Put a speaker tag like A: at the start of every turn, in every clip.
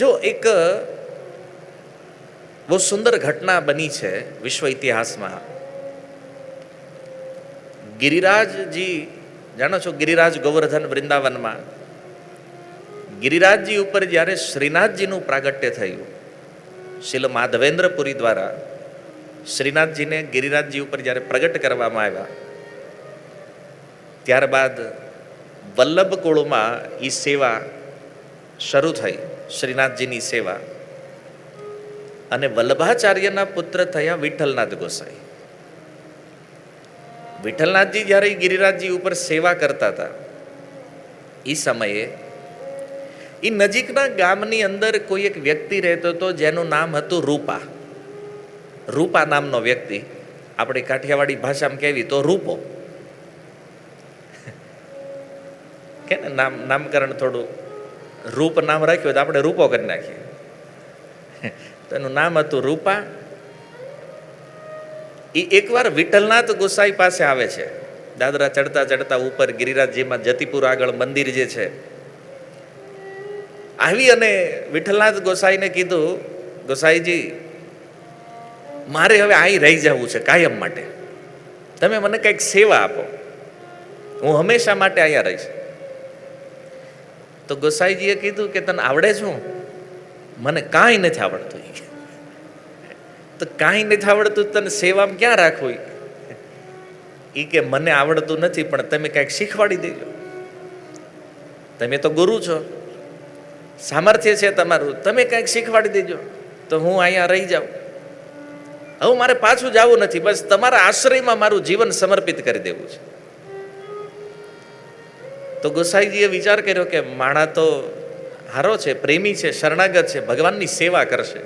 A: જો એક બહુ સુંદર ઘટના બની છે વિશ્વ ઇતિહાસમાં. ગિરિરાજજી, જાણો છો ગિરિરાજ ગોવર્ધન વૃંદાવનમાં? ગિરિરાજજી ઉપર જ્યારે શ્રીનાથજીનું પ્રાગટ્ય થયું શિલ માધવેન્દ્રપુરી દ્વારા શ્રીનાથજીને ગિરિરાજજી ઉપર જ્યારે પ્રગટ કરવામાં આવ્યા, ત્યારબાદ વલ્લભ કુળમાં એ સેવા શરૂ થઈ. શ્રીનાથજીની સેવા. અને વલ્લભાચાર્યના પુત્ર થયા વિઠ્ઠલનાથ ગોસાઈ. વિઠ્ઠલનાથજી જ્યારે ગિરિરાજજી ઉપર સેવા કરતા હતા એ સમયે એ નજીકના ગામની અંદર કોઈ એક વ્યક્તિ રહેતો હતો જેનું નામ હતું રૂપા. રૂપા નામનો વ્યક્તિ, આપણે કાઠિયાવાડી ભાષામાં કહેવી તો રૂપો. કે નામ, નામકરણ થોડું રૂપ નામ રાખ્યું તો આપણે રૂપો કરી નાખીએ. તો એનું નામ હતું રૂપા. એ એકવાર વિઠ્ઠલનાથ ગોસાઈ પાસે આવે છે. દાદરા ચડતા ચડતા ઉપર ગિરિરાજજીમાં જતીપુર આગળ મંદિર જે છે. આવી અને વિઠ્ઠલનાથ ગોસાઈને કીધું, ગોસાઈજી, મારે હવે અહીં રહી જવું છે કાયમ માટે. તમે મને કંઈક સેવા આપો. હું હંમેશા માટે અહીંયા રહીશ. તો ગોસાઈજીએ કીધું કે તને આવડે છું મને કાંઈ નથી આવડતું. તો કાંઈ નથી આવડતું તને સેવામાં ક્યાં રાખવું? એ કે મને આવડતું નથી, પણ તમે કાંઈક શીખવાડી દેજો. તમે તો ગુરુ છો. સામર્થ્ય છે તમારું. તમે કાંઈક શીખવાડી દેજો. તો હું અહીંયા રહી જાઉં. હવે મારે પાછું જવું નથી. બસ તમારા આશ્રયમાં મારું જીવન સમર્પિત કરી દેવું છે. તો ગોસાઈજીએ વિચાર કર્યો કે માણા તો હારો છે, પ્રેમી છે, શરણાગત છે, ભગવાનની સેવા કરશે.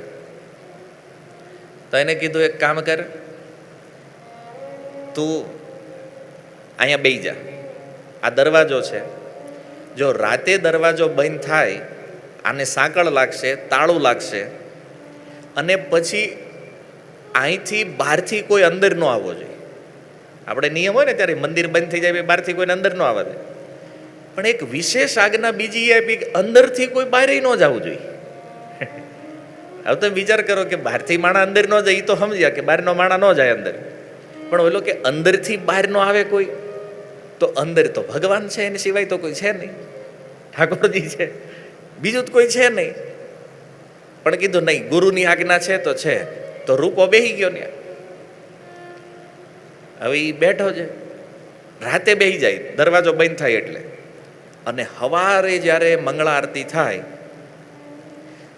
A: તો એને કીધું, એક કામ કર, તું અહીંયા બેસી જા. આ દરવાજો છે. જો રાતે દરવાજો બંધ થાય, આને સાંકળ લાગશે, તાળું લાગશે અને પછી અહીંથી બહારથી કોઈ અંદર ન આવવો જોઈએ. આપણે નિયમ હોય ને ત્યારે મંદિર બંધ થઈ જાય બહારથી કોઈને અંદર ન આવવા દે. પણ એક વિશેષ આજ્ઞા બીજી એ આપી અંદરથી કોઈ બહાર ન જવું જોઈએ. હવે તમે વિચાર કરો કે બહારથી માણા અંદર ન જાય એ તો સમજ્યા કે બહારનો માણા ન જાય અંદર. પણ ઓલો કે અંદરથી બહાર ન આવે કોઈ, તો અંદર તો ભગવાન છે, એની સિવાય તો કોઈ છે નહીં. ઠાકોરજી છે, બીજું તો કોઈ છે નહીં. પણ કીધું નહીં, ગુરુની આજ્ઞા છે તો છે, તો રૂપો બેહી ગયો ને. હવે એ બેઠો છે. રાતે બેહી જાય, દરવાજો બંધ થાય એટલે. અને હવારે જ્યારે મંગળા આરતી થાય,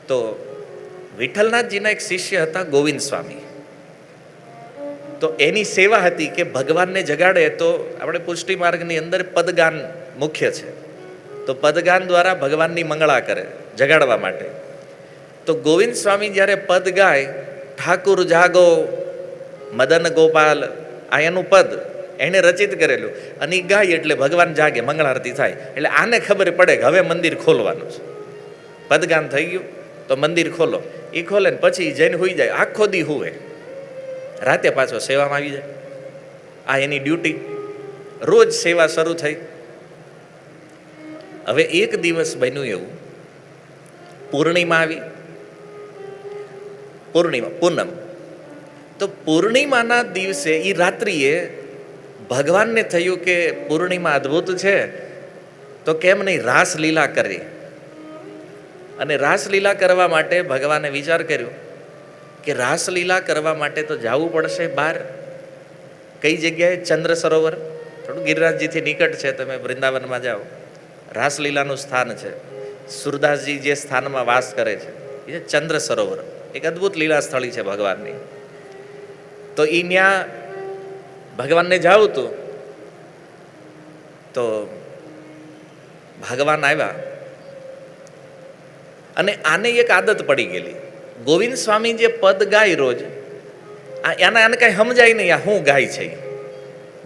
A: તો વિઠ્ઠલનાથજીના એક શિષ્ય હતા ગોવિંદ સ્વામી. તો એની સેવા હતી કે ભગવાનને જગાડે તો આપણે પુષ્ટિ માર્ગની અંદર પદગાન મુખ્ય છે. તો પદગાન દ્વારા ભગવાનની મંગળા કરે જગાડવા માટે. તો ગોવિંદ સ્વામી જ્યારે પદ ગાય, ઠાકુર જાગો, મદન ગોપાલ, આ એનું પદ એણે રચિત કરેલું. અને એ ગાય એટલે ભગવાન જાગે મંગળારતી થાય. એટલે આને ખબર પડે કે હવે મંદિર ખોલવાનું છે. પદગાન થઈ ગયું, તો મંદિર ખોલો. એ ખોલે ને પછી જઈને હોઈ જાય. આખો દી હુવે. રાતે પાછો સેવામાં આવી જાય. આ એની ડ્યુટી. રોજ સેવા શરૂ થઈ. હવે એક દિવસ બન્યું એવું. પૂર્ણિમા આવી. પૂર્ણિમા, પૂનમ. તો પૂર્ણિમાના દિવસે એ રાત્રિએ ભગવાનને થયું કે પૂર્ણિમા અદ્ભુત છે, તો કેમ નહીં રાસલીલા કરી? અને રાસલીલા કરવા માટે ભગવાને વિચાર કર્યો કે રાસલીલા કરવા માટે તો જવું પડશે બહાર. કઈ જગ્યાએ? ચંદ્ર સરોવર. થોડું ગિરિરાજજીથી નિકટ છે, તમે વૃંદાવનમાં જાઓ. રાસલીલાનું સ્થાન છે. સુરદાસજી જે સ્થાનમાં વાસ કરે છે, એ ચંદ્ર સરોવર. એક અદ્ભુત લીલા સ્થળી છે ભગવાનની. તો એ ત્યાં ભગવાનને જાવું તું, તો ભગવાન આવ્યા. અને આને એક આદત પડી ગયેલી. ગોવિંદ સ્વામી જે પદ ગાય રોજ એના આને કાંઈ સમજાય નહીં આ શું ગાય છે.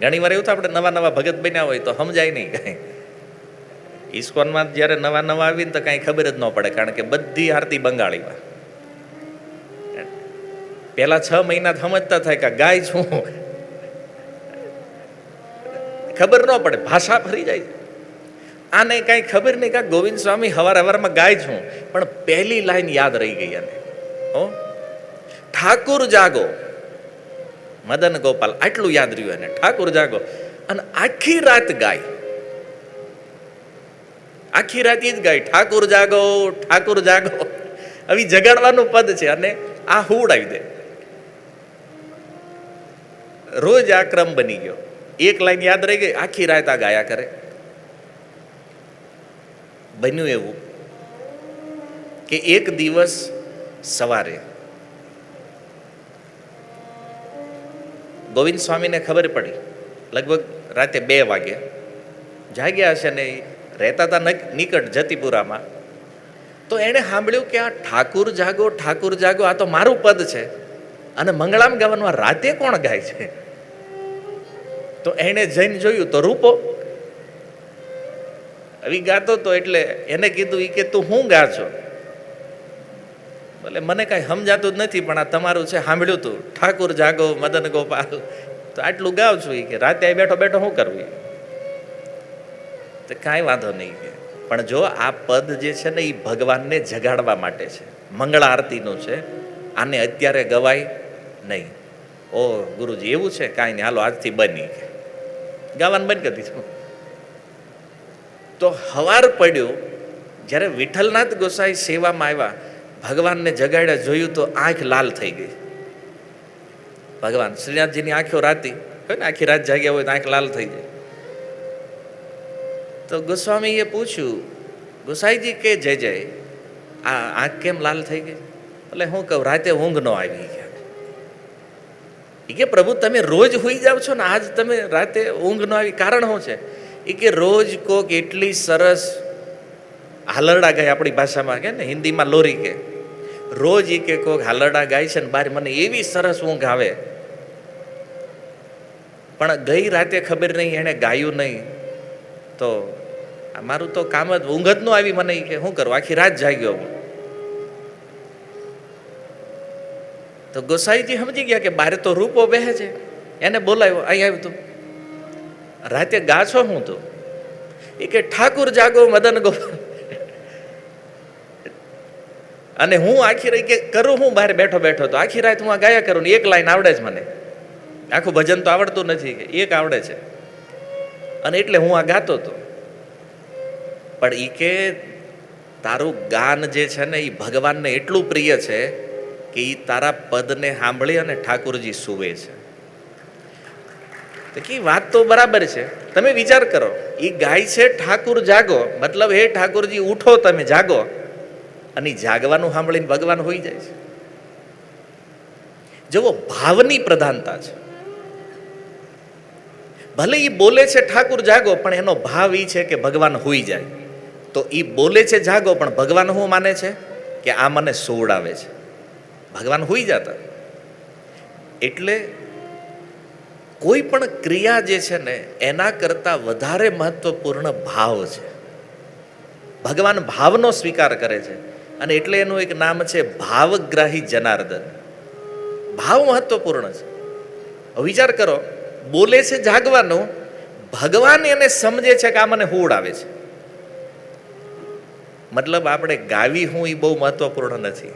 A: ઘણી વાર એવું થાય, આપણે નવા નવા ભગત બન્યા હોય તો સમજાય નહીં કાંઈ. ઇસ્કોનમાં જ્યારે નવા નવા આવીને તો કાંઈ ખબર જ ન પડે, કારણ કે બધી આરતી બંગાળીમાં. પહેલા છ મહિના સમજતા થાય કે ગાય છું ખબર ન પડે, ભાષા ફરી જાય. આને કાંઈ ખબર નહીં કે ગોવિંદ સ્વામી હવાર હવારમાં ગાય છું પણ પહેલી લાઈન યાદ રહી ગઈ એને. હો? ઠાકુર જાગો. મદન ગોપાલ, આટલું યાદ રહ્યું એને. ઠાકુર જાગો. અને આખી રાત ગાય. આખી રાત ઈ જ ગાય, ઠાકુર જાગો ઠાકુર જાગો. આવી જગાડવાનું પદ છે અને આ હુડ આવી દે. રોજ આ ક્રમ બની ગયો. એક લાઈન યાદ રહી ગઈ, આખી રાત આ ગાયા કરે. બન્યું એવું કે એક દિવસ સવારે ગોવિંદ સ્વામીને ખબર પડી, લગભગ રાતે બે વાગે, જાગ્યા હશે ને રહેતા હતા નક- નિકટ જતીપુરામાં, તો એણે સાંભળ્યું કે આ ઠાકુર જાગો ઠાકુર જાગો, આ તો મારું પદ છે, અને મંગળામ ગાવાનું રાતે કોણ ગાય છે? તો એણે જઈને જોયું તો રૂપો. આવી ગાતો તો એટલે એને કીધું એ કે, તું હું ગા છો ભલે મને કાંઈ સમજાતું જ નથી, પણ આ તમારું છે, સાંભળ્યું તું. ઠાકુર જાગો, મદન ગોપાલ. તો આટલું ગાવ છું એ કે, રાતે બેઠો બેઠો શું કરવું તો કાંઈ વાંધો નહીં કે. પણ જો આ પદ જે છે ને એ ભગવાનને જગાડવા માટે છે. મંગળા આરતીનું છે. આને અત્યારે ગવાય નહીં. ઓ ગુરુજી, એવું છે? કાંઈ નહીં. હાલો, આજથી બની ગાવાનું બંધ કરી દીધું. તો હવાર પડ્યો. જ્યારે વિઠ્ઠલનાથ ગોસાઈ સેવામાં આવ્યા, ભગવાનને જગાડ્યા, જોયું તો આંખ લાલ થઈ ગઈ. ભગવાન શ્રીનાથજીની આંખો રાતી. કોઈ ને આખી રાત જાગ્યા હોય તો આંખ લાલ થઈ જાય તો ગોસ્વામીએ પૂછ્યું, ગોસાઈજી કે જય જય? આ આંખ કેમ લાલ થઈ ગઈ? એટલે હું કહું, રાતે ઊંઘ ન આવી. ગયા એ કે પ્રભુ, તમે રોજ હોઈ જાઓ છો ને, આજ તમે રાતે ઊંઘ ન આવી કારણ શું છે? એ કે રોજ કોક એટલી સરસ હાલરડા ગાય આપણી ભાષામાં કે ને, હિન્દીમાં લોરી કે. રોજ એ કે કોક હાલરડા ગાય છે ને, બાર મને એવી સરસ ઊંઘ આવે. પણ ગઈ રાતે ખબર નહીં, એણે ગાયું નહીં. તો મારું તો કામ જ ઊંઘ જ ન આવી મને કે શું કરું? આખી રાત જાગ્યો હું. તો ગોસાઈજી સમજી ગયા કે બહાર તો રૂપો બેહે છે. એને બોલાવ્યો, અહીં આવ્યું તું. રાતે ગા છો હું તો. એ કે, ઠાકુર જાગો, મદન ગોપાલ અને હું આખી રહી કે, કરું હું બહાર બેઠો બેઠો તો. આખી રાત હું આ ગાયા કરું ને એક લાઈન આવડે છે મને. આખું ભજન તો આવડતું નથી કે, એક આવડે છે. અને એટલે હું આ ગાતો હતો પણ એ કે, તારું ગાન જે છે ને એ ભગવાનને એટલું પ્રિય છે કે એ તારા પદને સાંભળી અને ઠાકુરજી સુવે છે. તો કે વાત તો બરાબર છે. તમે વિચાર કરો એ ગાય છે ઠાકુર જાગો, મતલબ હે ઠાકુરજી, ઉઠો તમે, જાગો. અને જાગવાનું સાંભળીને ભગવાન હોઈ જાય છે. જુઓ, ભાવની પ્રધાનતા છે. ભલે એ બોલે છે ઠાકુર જાગો, પણ એનો ભાવ એ છે કે ભગવાન હોઈ જાય. તો એ બોલે છે જાગો, પણ ભગવાન હું માને છે? કે આ મને સોવડાવે છે. ભગવાન હોઈ જતા. એટલે કોઈ પણ ક્રિયા જે છે ને, એના કરતાં વધારે મહત્વપૂર્ણ ભાવ છે. ભગવાન ભાવનો સ્વીકાર કરે છે અને એટલે એનું એક નામ છે ભાવગ્રાહી જનાર્દન. ભાવ મહત્વપૂર્ણ છે. વિચાર કરો, બોલે છે જાગવાનું, ભગવાન એને સમજે છે કે આ મને હુડ આવે છે. મતલબ આપણે ગાવી હું એ બહુ મહત્વપૂર્ણ નથી.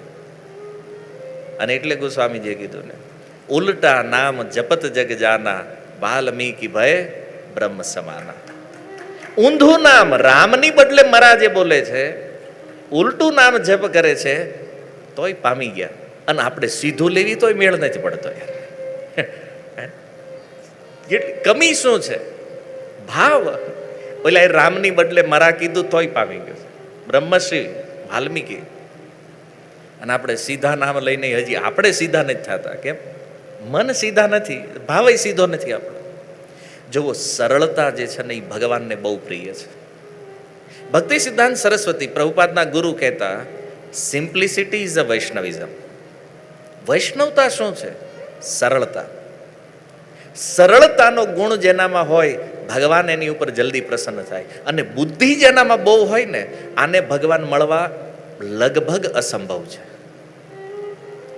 A: અને એટલે ગોસ્વામીજીએ કીધું ને, ઉલટા નામ જપત જગ જાના વાલ્મીકી ભય બ્રહ્મ સમાના. ઊંધું નામ રામની બદલે મરા જે બોલે છે, ઉલટું નામ જપ કરે છે, તોય પામી ગયા. અને આપણે સીધું લેવી તોય મેળ નથી પડતો યાર. કેટલી કમી શું છે? ભાવ. ઓલા રામની બદલે મરા કીધું તોય પામી ગયો બ્રહ્મશ્રી વાલ્મીકી અને આપણે સીધા નામ લઈને હજી આપણે સીધા નથી થતા. કેમ? મન સીધા નથી, ભાવે સીધો નથી આપણો. જુઓ, સરળતા જે છે ને એ ભગવાનને બહુ પ્રિય છે. ભક્તિ સિદ્ધાંત સરસ્વતી પ્રભુપાદના ગુરુ કહેતા સિમ્પ્લિસિટી ઇઝ અ વૈષ્ણવિઝમ વૈષ્ણવતા શું છે? સરળતા. સરળતાનો ગુણ જેનામાં હોય, ભગવાન એની ઉપર જલ્દી પ્રસન્ન થાય. અને બુદ્ધિ જેનામાં બહુ હોય ને, આને ભગવાન મળવા લગભગ અસંભવ છે.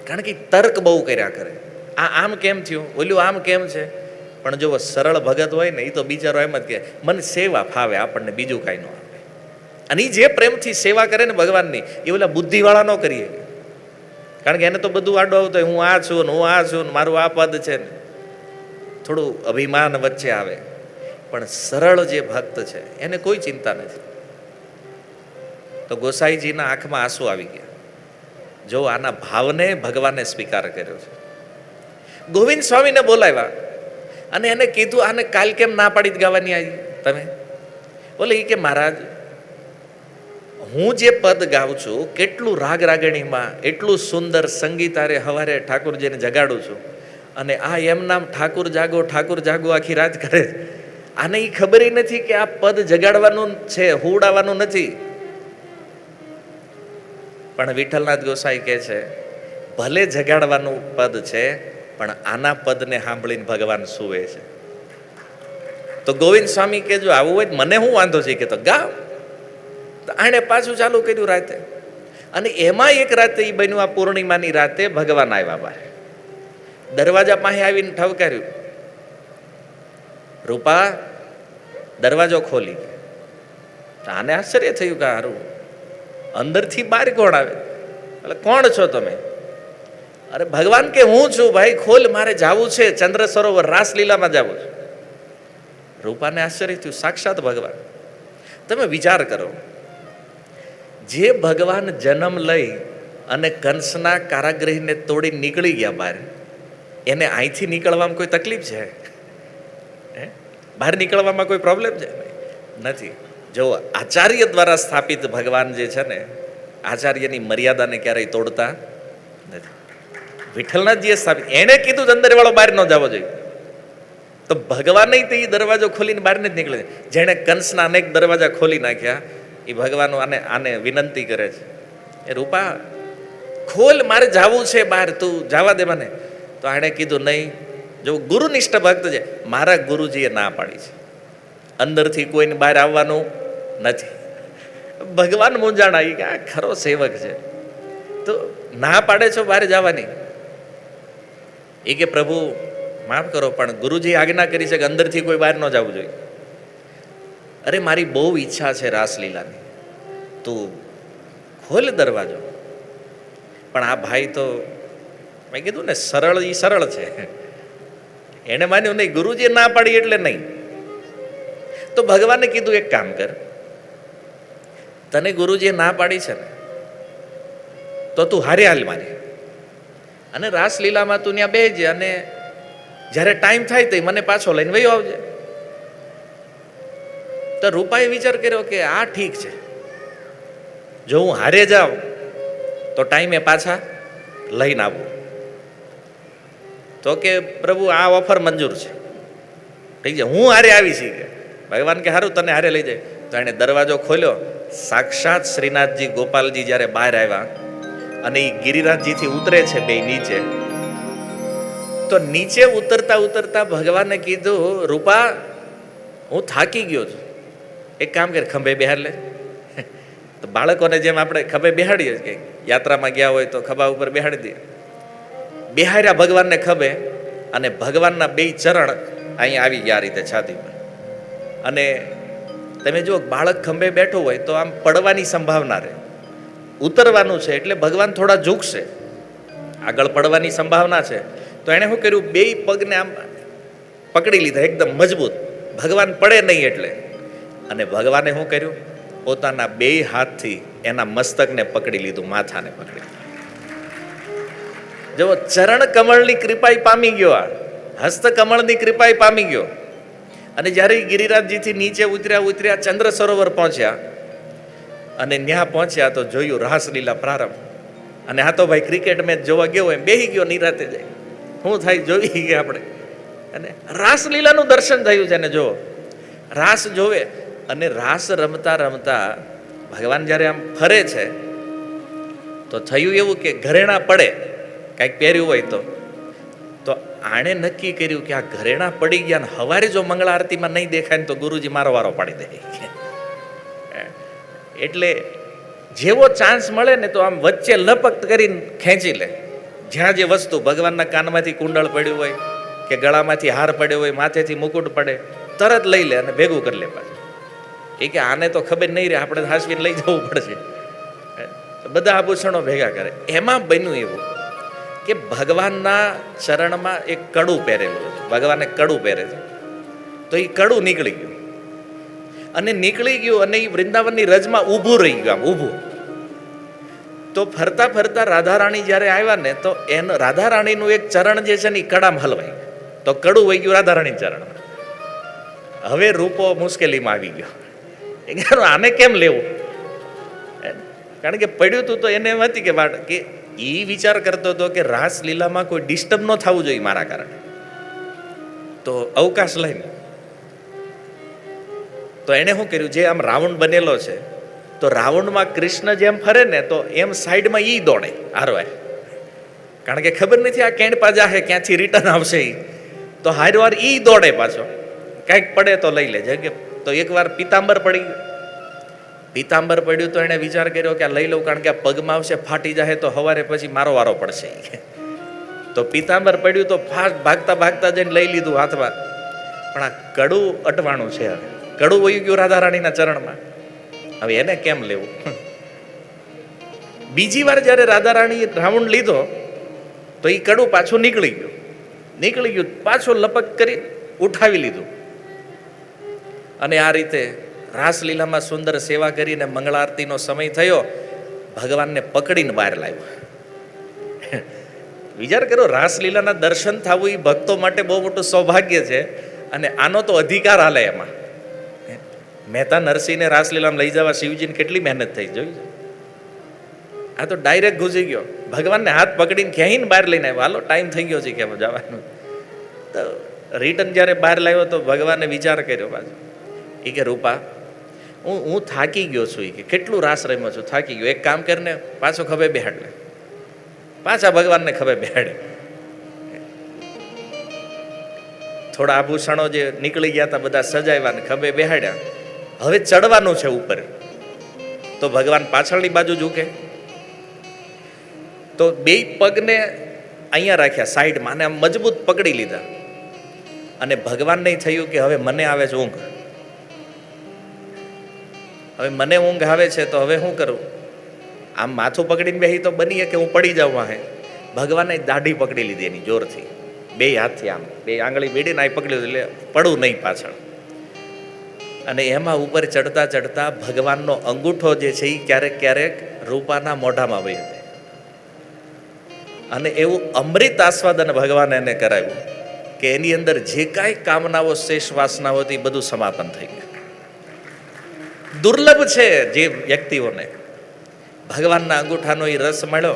A: કારણ કે તર્ક બહુ કર્યા કરે. આ આમ કેમ થયું? ઓલું આમ કેમ છે? પણ જો સરળ ભગત હોય ને એ તો બિચારો એમ જ કે, મને સેવા ફાવે, આપણને બીજું કાંઈ ન આવે અને એ જે પ્રેમથી સેવા કરે ને ભગવાનની, એ ઓલા બુદ્ધિવાળા ન કરીએ કારણ કે એને તો બધું આડો આવતો હોય, હું આ છું ને, હું આ છું ને, મારું આ પદ છે ને. થોડું અભિમાન વચ્ચે આવે. પણ સરળ જે ભક્ત છે, એને કોઈ ચિંતા નથી. તો ગોસાઈજીના આંખમાં આંસુ આવી ગયા. જો આના ભાવને ભગવાને સ્વીકાર કર્યો છે. ગોવિંદ સ્વામીને બોલાવ્યા અને એને કીધું, આને કાલ કેમ ના પાડી ગાવાની આવી તમે? બોલે એ કે મહારાજ, હું જે પદ ગાઉં છું, કેટલું રાગ રાગણીમાં, એટલું સુંદર સંગીત આરે હવારે ઠાકુરજીને જગાડું છું અને આ એમ નામ ઠાકુર જાગો ઠાકુર જાગો આખી રાત કરે આને એ ખબર નથી કે આ પદ જગાડવાનું છે, હુવડાવવાનું નથી. પણ વિઠ્ઠલનાથ ગોસાઈ કહે છે, ભલે જગાડવાનું પદ છે, પણ આના પદને સાંભળીને ભગવાન સુવે છે. તો ગોવિંદ સ્વામી કે જો આવું હોય મને શું વાંધો છે? કે તો ગાવ આણે પાછું ચાલુ કર્યું રાતે. અને એમાં એક રાતે એ બન્યું આ પૂર્ણિમાની રાતે ભગવાન આવ્યા બહાર દરવાજા પાસે આવીને ઠવકાર્યું. રૂપા, દરવાજો ખોલી. આને આશ્ચર્ય થયું કે હારું અંદરથી બહાર કોણ આવે? એટલે કોણ છો તમે? અરે ભગવાન કે હું છું ભાઈ, ખોલ, મારે જાવું છે. ચંદ્ર સરોવર રાસલીલામાં જાવું છે. રૂપાને આશ્ચર્ય થયું, સાક્ષાત ભગવાન. તમે વિચાર કરો, જે ભગવાન જન્મ લઈ અને કંસના કારાગૃહને તોડી નીકળી ગયા બહાર એને અહીંથી નીકળવામાં કોઈ તકલીફ છે? બહાર નીકળવામાં કોઈ પ્રોબ્લેમ છે? નથી. જો આચાર્ય દ્વારા સ્થાપિત ભગવાન જે છે ને, આચાર્યની મર્યાદાને ક્યારેય તોડતા નથી. વિઠ્ઠલનાથજીએ સ્થાપિત એણે કીધું અંદરવાળો બહાર ન જવો જોઈએ. તો ભગવાને તે દરવાજો ખોલીને બહાર જ નીકળે જેણે કંસના અનેક દરવાજા ખોલી નાખ્યા, એ ભગવાન આને આને વિનંતી કરે છે. એ રૂપા, ખોલ, મારે જાવું છે બહાર, તું જવા દે મને. તો આણે કીધું, નહીં. જો ગુરુનિષ્ઠ ભક્ત છે, મારા ગુરુજીએ ના પાડી છે. અંદરથી કોઈને બહાર આવવાનું નથી. ભગવાન મૂંઝાણ એ કે ખરો સેવક છે. તો ના પાડે છો બહાર જવાની? એ કે, પ્રભુ, માફ કરો, પણ ગુરુજી આજ્ઞા કરી છે કે અંદરથી કોઈ બહાર ન જવું જોઈએ. અરે, મારી બહુ ઈચ્છા છે રાસલીલાની. તું ખોલ દરવાજો. પણ આ ભાઈ તો, મેં કીધું ને, સરળ એ સરળ છે. એને માન્યું નહીં, ગુરુજીએ ના પાડી એટલે નહીં. તો ભગવાને કીધું એક કામ કર તને ગુરુજીએ ના પાડી છે ને, તો તું હારે હાલ મારી અને રાસલીલામાં તું ત્યાં બેજ અને જ્યારે ટાઈમ થાય તો મને પાછો લઈને વયો આવજે. તો રૂપાએ વિચાર કર્યો કે આ ઠીક છે. જો હું હારે જાઉં, તો ટાઈમે પાછા લઈને આવું. તો કે પ્રભુ, આ ઓફર મંજૂર છે. ઠીક છે હું હારે આવી છી ભગવાન કે સારું તને હારે લઈ જાય. તો એણે દરવાજો ખોલ્યો. સાક્ષાત શ્રીનાથજી ગોપાલજી જ્યારે બહાર આવ્યા અને એ ગિરિરાજજીથી ઉતરે છે બે નીચે, તો નીચે ઉતરતા ઉતરતા ભગવાને કીધું, રૂપા, હું થાકી ગયો છું. એક કામ કર, ખંભે બિહાર લે. તો બાળકોને જેમ આપણે ખભે બિહાડીએ કે યાત્રામાં ગયા હોય તો ખભા ઉપર બિહાડી દઈએ. બિહાર્યા ભગવાનને ખભે અને ભગવાનના બે ચરણ અહીં આવી ગયા રીતે છાતી પર અને તમે જો બાળક ખંભે બેઠો હોય તો આમ પડવાની સંભાવના રહે. ઉતરવાનું છે એટલે ભગવાન થોડા ઝૂકશે. આગળ પડવાની સંભાવના છે. તો એણે શું કર્યું? બે પગને આમ પકડી લીધા, એકદમ મજબૂત. ભગવાન પડે નહીં એટલે. અને ભગવાને શું કર્યું? પોતાના બે હાથથી એના મસ્તકને પકડી લીધું, માથાને પકડી જો ચરણ કમળની કૃપાઈ પામી ગયો આ. હસ્ત કમળની કૃપાઈ પામી ગયો. અને જ્યારે ગિરિરાજજીથી નીચે ઉતર્યા ઉતર્યા ચંદ્ર સરોવર પહોંચ્યા અને ન્યા પહોંચ્યા તો જોયું રાસલીલા પ્રારંભ. અને આ તો ભાઈ ક્રિકેટ મેચ જોવા ગયો હોય બેહી ગયો નિરાતે જાય શું થાય જોઈ ગયા આપણે. અને રાસલીલાનું દર્શન થયું છે ને જો રાસ જોવે અને રાસ રમતા રમતા ભગવાન જ્યારે આમ ફરે છે, તો થયું એવું કે ઘરેણા પડે, કાંઈક પહેર્યું હોય તો. આણે નક્કી કર્યું કે આ ઘરેણા પડી ગયા ને હવારે જો મંગળ આરતીમાં નહીં દેખાય ને તો ગુરુજી મારો વારો પાડી દે. એટલે જેવો ચાન્સ મળે ને તો આમ વચ્ચે લપક કરીને ખેંચી લે. જ્યાં જે વસ્તુ ભગવાનના કાનમાંથી કુંડળ પડ્યું હોય કે ગળામાંથી હાર પડ્યો હોય, માથેથી મુકુટ પડે, તરત લઈ લે અને ભેગું કરી લે પાછું. એ કે આને તો ખબર નહીં રહે, આપણે હાસવીને લઈ જવું પડશે. બધા આભૂષણો ભેગા કરે. એમાં બન્યું એવું કે ભગવાનના ચરણમાં એક કડું પહેરેલું છે ભગવાને કડું પહેરે છે. તો એ કડું નીકળી ગયું. અને નીકળી ગયું અને એ વૃંદાવનની રજમાં ઊભું રહી ગયું આમ, ઊભું. તો ફરતા ફરતા રાધારાણી જ્યારે આવ્યા ને, તો એનો રાધારાણીનું એક ચરણ જે છે ને એ કડામાં હલવાઈ તો કડું વહી ગયું રાધારાણી ચરણમાં. હવે રૂપો મુશ્કેલીમાં આવી ગયો. આને કેમ લેવું? કારણ કે પડ્યું હતું તો એને એમ હતી કે વાટ કે એ વિચાર કરતો હતો કે રાસલીલામાં કોઈ ડિસ્ટર્બ ન થવું જોઈએ મારા કારણે. તો અવકાશ લઈને. તો એણે શું કર્યું? જે આમ રાવણ બનેલો છે, તો રાવણમાં કૃષ્ણ જેમ ફરે ને, તો એમ સાઈડમાં ઈ દોડે, હારવાય. કારણ કે ખબર નથી આ કેણ પાજા હે, ક્યાંથી રિટર્ન આવશે ઈ. તો હારવાર ઈ દોડે પાછો. કાંઈક પડે તો લઈ લેજે. કે તો એકવાર પિતાંબર પડી પિતાંબર પડ્યું તો એણે વિચાર કર્યો કે આ લઈ લઉં કારણ કે આ પગમાં આવશે, ફાટી જાય તો હવારે પછી મારો વારો પડશે. તો પીતાંબર પડ્યું તો ફાસ્ટ ભાગતા ભાગતા જઈને લઈ લીધું હાથમાં. પણ આ કડું અટવાણું છે હવે. કડું વયું ગયું રાધા રાણીના ચરણમાં. હવે એને કેમ લેવું? બીજી વાર જ્યારે રાધા રાણીએ રાવણ લીધો, તો એ કડું પાછું નીકળી ગયું. નીકળી ગયું, પાછું લપક કરી ઉઠાવી લીધું. અને આ રીતે રાસલીલામાં સુંદર સેવા કરીને મંગળ આરતીનો સમય થયો. ભગવાનને પકડીને બહાર લાવ્યો. વિચાર કરો, રાસલીલાના દર્શન થવું એ ભક્તો માટે બહુ મોટું સૌભાગ્ય છે. અને આનો તો અધિકાર હાલે એમાં. મહેતા નરસિંહને રાસલીલામાં લઈ જવા શિવજીને કેટલી મહેનત થઈ જોઈ આ તો ડાયરેક્ટ ઘૂસી ગયો. ભગવાનને હાથ પકડીને ક્યાંય બહાર લઈને આવ્યો? હાલો, ટાઈમ થઈ ગયો છે કે જવાનું. તો રિટર્ન જ્યારે બહાર લાવ્યો તો ભગવાને વિચાર કર્યો પાછો. એ કે, રૂપા હું હું થાકી ગયો છું કે કેટલું રાસ રમ્યો છું, થાકી ગયો. એક કામ કરીને પાછો ખભે બેહાડ લે પાછા ભગવાનને ખભે બેહાડે. થોડા આભૂષણો જે નીકળી ગયા હતા બધા સજાવ્યા ને ખભે બેહાડ્યા. હવે ચડવાનું છે ઉપર. તો ભગવાન પાછળની બાજુ ઝૂકે. તો બે પગને અહીંયા રાખ્યા, સાઈડમાં. અને આમ મજબૂત પકડી લીધા. અને ભગવાનને થયું કે હવે મને આવે છે ઊંઘ. હવે મને ઊંઘ આવે છે તો હવે શું કરું? આમ માથું પકડીને બેહી તો બનીએ કે હું પડી જાઉં વાહે. ભગવાને દાઢી પકડી લીધી એની જોરથી. બે હાથથી આમ, બે આંગળી બેડીને આ પકડી એટલે પડું નહીં પાછળ. અને એમાં ઉપર ચડતા ચડતા ભગવાનનો અંગૂઠો જે છે એ ક્યારેક ક્યારેક રૂપાના મોઢામાં વહી જાય અને એવું અમૃત આસ્વાદન ભગવાને એને કરાવ્યું કે એની અંદર જે કાંઈ કામનાઓ શેષ વાસનાઓ હતી બધું સમાપન થઈ ગયું. દુર્લભ છે જે વ્યક્તિઓને. ભગવાનના અંગૂઠાનો એ રસ મળ્યો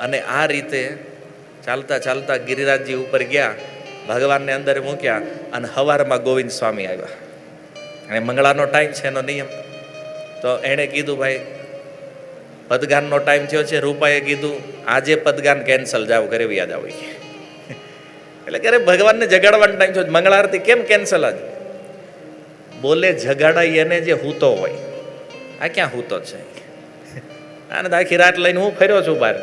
A: અને આ રીતે ચાલતા ચાલતા ગિરિરાજજી ઉપર ગયા, ભગવાનને અંદર મૂક્યા અને હવારમાં ગોવિંદ સ્વામી આવ્યા. અને મંગળાનો ટાઈમ છે એનો નિયમ. તો એણે કીધું, ભાઈ, પદગાનનો ટાઈમ થયો છે. રૂપાએ કીધું, આજે પદગાન કેન્સલ જાવ ઘરે વ્યાજ આવી. એટલે ક્યારે ભગવાનને જગાડવાનો ટાઈમ થયો. મંગળ આરતી કેમ કેન્સલ આજે? બોલે જગાડાય એને જે હૂતો હોય. આ ક્યાં હૂતો છે? આને આખી રાત લઈને હું ફર્યો છું બહાર.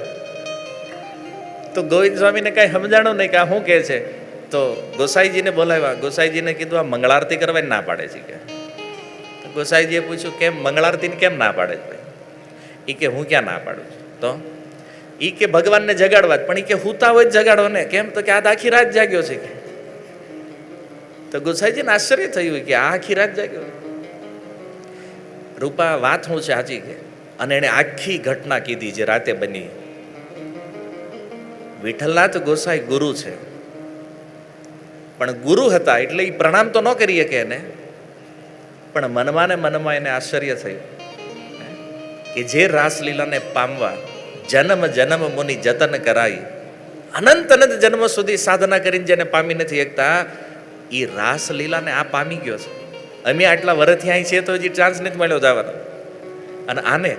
A: તો ગોવિંદ સ્વામીને કાંઈ સમજાણું નહીં કે શું કહે છે? તો ગોસાઈજીને બોલાવ્યા. ગોસાઈજીને કીધું, આ મંગળારતી કરવાની ના પાડે છે કે. ગોસાઈજીએ પૂછ્યું, કેમ મંગળારતીને કેમ ના પાડે છે એ કે, હું ક્યાં ના પાડું છું? તો એ કે, ભગવાનને જગાડવા જ. પણ એ કે, હુતા હોય જ જગાડો ને. કેમ? તો કે, આ આખી રાત જાગ્યો છે કે. તો ગોસાઈજીને આશ્ચર્ય થયું કે આખી રાત જાગ્યો રૂપા, વાત હું છે સાચી કે? અને એણે આખી ઘટના કીધી જે રાતે બની. વિઠ્ઠલનાથ ગોસાઈ ગુરુ છે. પણ ગુરુ હતા એટલે એ પ્રણામ તો ન કરીએ કે એને. પણ મનમાં ને મનમાં એને આશ્ચર્ય થયું. કે જે રાસલીલાને પામવા જન્મ જન્મ મુનિ જતન કરાઈ. અનંત અનંત જન્મ સુધી સાધના કરીને જેને પામી નથી શકતા એ રાસલીલાને આ પામી ગયો છે. અમે આટલા વર્ષથી અહીં છીએ તો હજી ચાન્સ નથી મળ્યો જવાનો. અને આને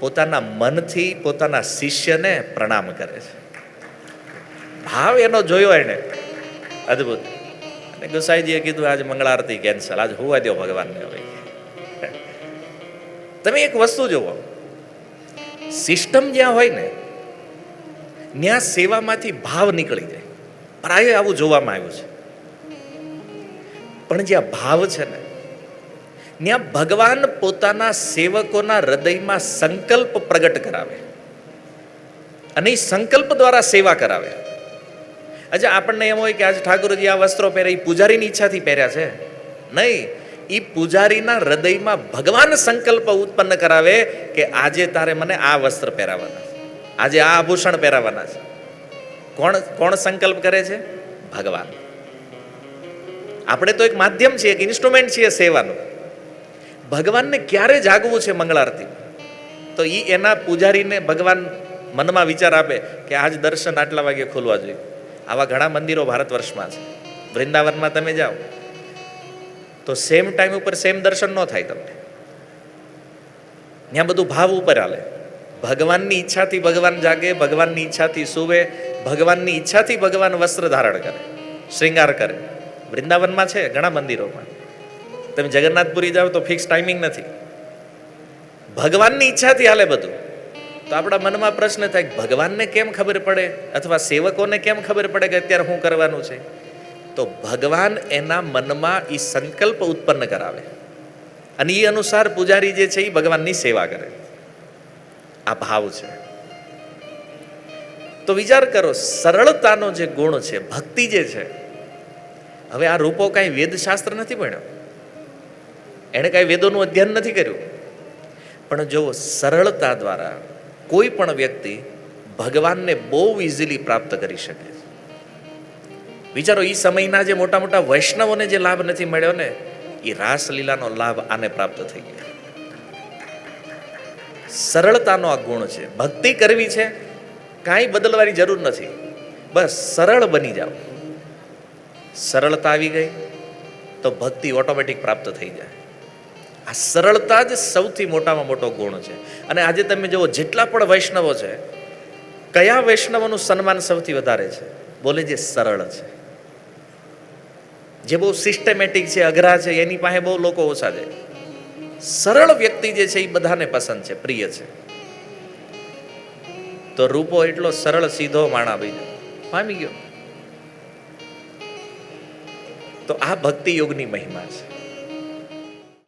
A: પોતાના મનથી, પોતાના શિષ્યને પ્રણામ કરે છે. ભાવ એનો જોયો એને અદ્ભુત. અને ગોસાઈજીએ કીધું, આજે મંગળારતી કેન્સલ આજ હોવા દો ભગવાનને હવે. તમે એક વસ્તુ જુઓ. સિસ્ટમ જ્યાં હોય ને, ત્યાં સેવામાંથી ભાવ નીકળી જાય. પ્રાય આવું જોવામાં આવ્યું છે. પણ જ્યાં ભાવ છે ને, ત્યાં ભગવાન પોતાના સેવકોના હૃદયમાં સંકલ્પ પ્રગટ કરાવે. અને એ સંકલ્પ દ્વારા સેવા કરાવે. અચ્છા, આપણને એમ હોય કે આજે ઠાકોરજી આ વસ્ત્રો પહેરે એ પૂજારીની ઈચ્છાથી પહેર્યા છે. નહીં એ પૂજારીના હૃદયમાં ભગવાન સંકલ્પ ઉત્પન્ન કરાવે કે આજે તારે મને આ વસ્ત્ર પહેરાવાના આજે આ આભૂષણ પહેરાવાના છે. કોણ કોણ સંકલ્પ કરે છે? ભગવાન. આપણે તો એક માધ્યમ છીએ, એક ઇન્સ્ટ્રુમેન્ટ છીએ સેવાનું. ભગવાનને ક્યારે જાગવું છે મંગળારતી? તો એ એના પૂજારીને ભગવાન મનમાં વિચાર આપે કે આજ દર્શન આટલા વાગે ખોલવા જોઈએ. આવા ઘણા મંદિરો ભારત વર્ષમાં છે. વૃંદાવનમાં તમે જાઓ. તો સેમ ટાઈમ ઉપર સેમ દર્શન ન થાય તમને. ત્યાં બધું ભાવ ઉપર હાલે. ભગવાનની ઈચ્છાથી ભગવાન જાગે, ભગવાનની ઈચ્છાથી સૂવે, ભગવાનની ઈચ્છાથી ભગવાન વસ્ત્ર ધારણ કરે શ્રૃંગાર કરે. વૃંદાવનમાં છે ઘણા મંદિરોમાં. તમે જગન્નાથપુરી જાઓ તો ફિક્સ ટાઈમિંગ નથી. ભગવાનની ઈચ્છાથી હાલે બધું. તો આપણા મનમાં પ્રશ્ન થાય ભગવાનને કેમ ખબર પડે? અથવા સેવકોને કેમ ખબર પડે કે અત્યારે શું કરવાનું છે? તો ભગવાન એના મનમાં એ સંકલ્પ ઉત્પન્ન કરાવે. અને એ અનુસાર પૂજારી જે છે એ ભગવાનની સેવા કરે. આ ભાવ છે. તો વિચાર કરો, સરળતાનો જે ગુણ છે, ભક્તિ જે છે હવે આ રૂપો કાંઈ વેદશાસ્ત્ર નથી ભણ્યો. એણે કાંઈ વેદોનું અધ્યયન નથી કર્યું. પણ જો સરળતા દ્વારા કોઈ પણ વ્યક્તિ ભગવાનને બહુ ઇઝીલી પ્રાપ્ત કરી શકે. વિચારો એ સમયના જે મોટા મોટા વૈષ્ણવોને જે લાભ નથી મળ્યો ને એ રાસલીલાનો લાભ આને પ્રાપ્ત થઈ ગયો. સરળતાનો આ ગુણ છે. ભક્તિ કરવી છે, કાંઈ બદલવાની જરૂર નથી. બસ સરળ બની જાઓ. સરળતા આવી ગઈ, તો ભક્તિ ઓટોમેટિક પ્રાપ્ત થઈ જાય. આ સરળતા જ સૌથી મોટામાં મોટો ગુણ છે. અને આજે તમે જુઓ, જેટલા પણ વૈષ્ણવો છે, કયા વૈષ્ણવોનું સન્માન સૌથી વધારે છે? બોલે જે સરળ છે. જે બહુ સિસ્ટમેટિક છે, અઘરા છે, એની પાસે બહુ લોકો ઓછા છે. સરળ વ્યક્તિ જે છે, એ બધાને પસંદ છે, પ્રિય છે. તો રૂપો એટલો સરળ સીધો માણા ભાઈ પામી ગયો. તો આ ભક્તિ યોગની મહિમા છે.